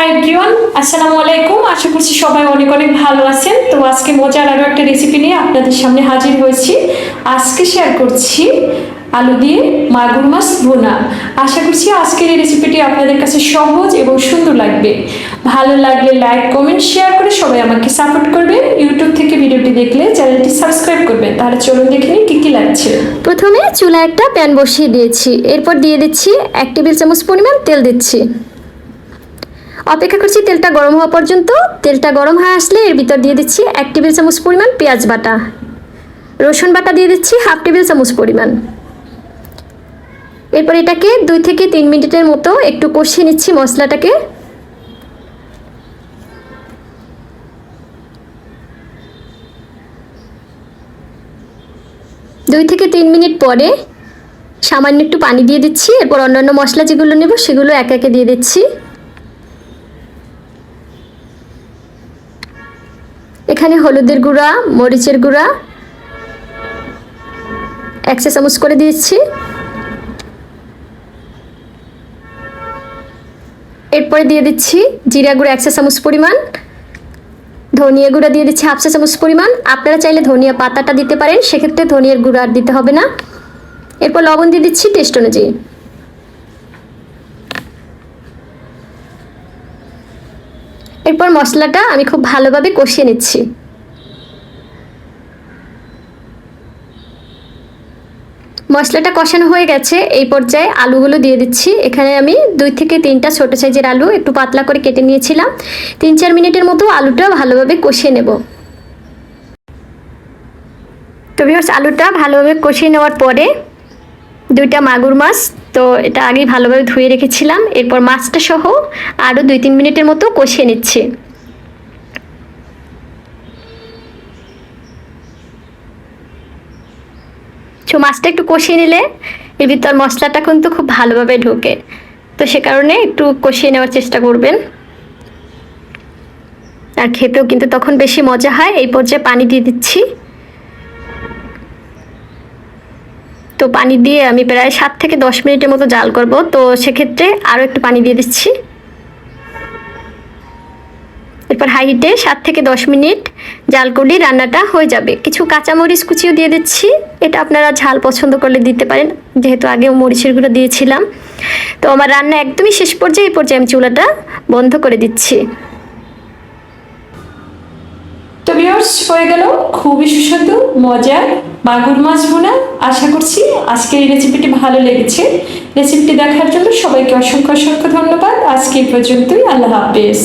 Hi everyone, আসসালামু আলাইকুম। আশা করছি সবাই অনেক অনেক ভালো আছেন। তো আজকে মজার আরও একটা রেসিপি নিয়ে আপনাদের সামনে হাজির হয়েছি। আজকে শেয়ার করছি আলু দিয়ে মাগুর মাছ ভুনা। আশা করছি আজকের এই রেসিপিটি আপনাদের কাছে সহজ এবং সুন্দর লাগবে। ভালো লাগলে লাইক কমেন্ট শেয়ার করে সবাই আমাকে সাপোর্ট করবেন ইউটিউব থেকে ভিডিওটি দেখলে চ্যানেলটি সাবস্ক্রাইব করবেন তাহলে চলুন দেখে নিই কী কী লাগছে। প্রথমে চুলা একটা প্যান বসিয়ে দিয়েছি। এরপর দিয়ে দিচ্ছি এক টেবিল চামচ পরিমাণ তেল দিচ্ছি। অপেক্ষা করছি তেলটা গরম হওয়া পর্যন্ত। তেলটা গরম হয়ে আসলে এর ভিতর দিয়ে দিচ্ছি এক টেবিল চামচ পরিমাণ পেঁয়াজ বাটা। রসুন বাটা দিয়ে দিচ্ছি হাফ টেবিল চামচ পরিমাণ। এরপর এটাকে দুই থেকে তিন মিনিটের মতো একটু কষিয়ে নিচ্ছি মশলাটাকে। দুই থেকে তিন মিনিট পরে সামান্য একটু পানি দিয়ে দিচ্ছি, এরপর অন্যান্য মশলা যেগুলো নেব সেগুলো এক একে দিয়ে দিচ্ছি। এখানে হলুদের গুঁড়া, মরিচের গুঁড়া, এক চা চামচ করে দিয়েছি। এরপরে দিয়ে দিচ্ছি জিরা গুঁড়া এক চা চামচ পরিমাণ, ধনিয়া গুঁড়া দিয়ে দিচ্ছি হাফ চা চামচ পরিমাণ। আপনারা চাইলে ধনিয়া পাতাটা দিতে পারেন, সেক্ষেত্রে ধনিয়ার গুঁড়া আর দিতে হবে না। এরপর লবণ দিয়ে দিচ্ছি টেস্ট অনুযায়ী। এরপর মশলাটা আমি খুব ভালোভাবে কষিয়ে নিচ্ছি। মশলাটা কষানো হয়ে গেছে, এই পর্যায়ে আলুগুলো দিয়ে দিচ্ছি। এখানে আমি দুই থেকে তিনটা ছোটো সাইজের আলু একটু পাতলা করে কেটে নিয়েছিলাম। তিন চার মিনিটের মতো আলুটা ভালোভাবে কষিয়ে নেব। তো ভিউয়ার্স আলুটা ভালোভাবে কষিয়ে নেওয়ার পরে দুইটা মাগুর মাছ তো এটা আগে ভালোভাবে ধুয়ে রেখেছিলাম, এরপর মাছটা সহ আরও দুই তিন মিনিটের মতো কষিয়ে নিচ্ছি। তো মাছটা একটু কষিয়ে নিলে এর ভিতর মশলাটা কিন্তু খুব ভালোভাবে ঢোকে। তো সে কারণে একটু কষিয়ে নেওয়ার চেষ্টা করবেন। আর খেতেও কিন্তু তখন বেশি মজা হয়। এই পর্যায়ে পানি দিয়ে দিচ্ছি। তো পানি দিয়ে আমি প্রায় সাত থেকে দশ মিনিটের মতো জাল করব। তো সেক্ষেত্রে আরও একটু পানি দিয়ে দিচ্ছি। এরপর হাই হিটে সাত থেকে দশ মিনিট জাল করলেই রান্নাটা হয়ে যাবে। কিছু কাঁচামরিচ কুচিও দিয়ে দিচ্ছি। এটা আপনারা ঝাল পছন্দ করলে দিতে পারেন। যেহেতু আগেও মরিচের গুঁড়ো দিয়েছিলাম। তো আমার রান্না একদমই শেষ পর্যায়ে, এই পর্যায়ে আমি চুলাটা বন্ধ করে দিচ্ছি তো ভিউয়ার্স হয়ে গেল। খুবই সুস্বাদু মজার মাগুর মাছ ভুনা। আশা করছি আজকে এই রেসিপিটি ভালো লেগেছে। রেসিপিটি দেখার জন্য সবাইকে অসংখ্য অসংখ্য ধন্যবাদ। আজকে এই পর্যন্তই। আল্লাহ হাফেজ।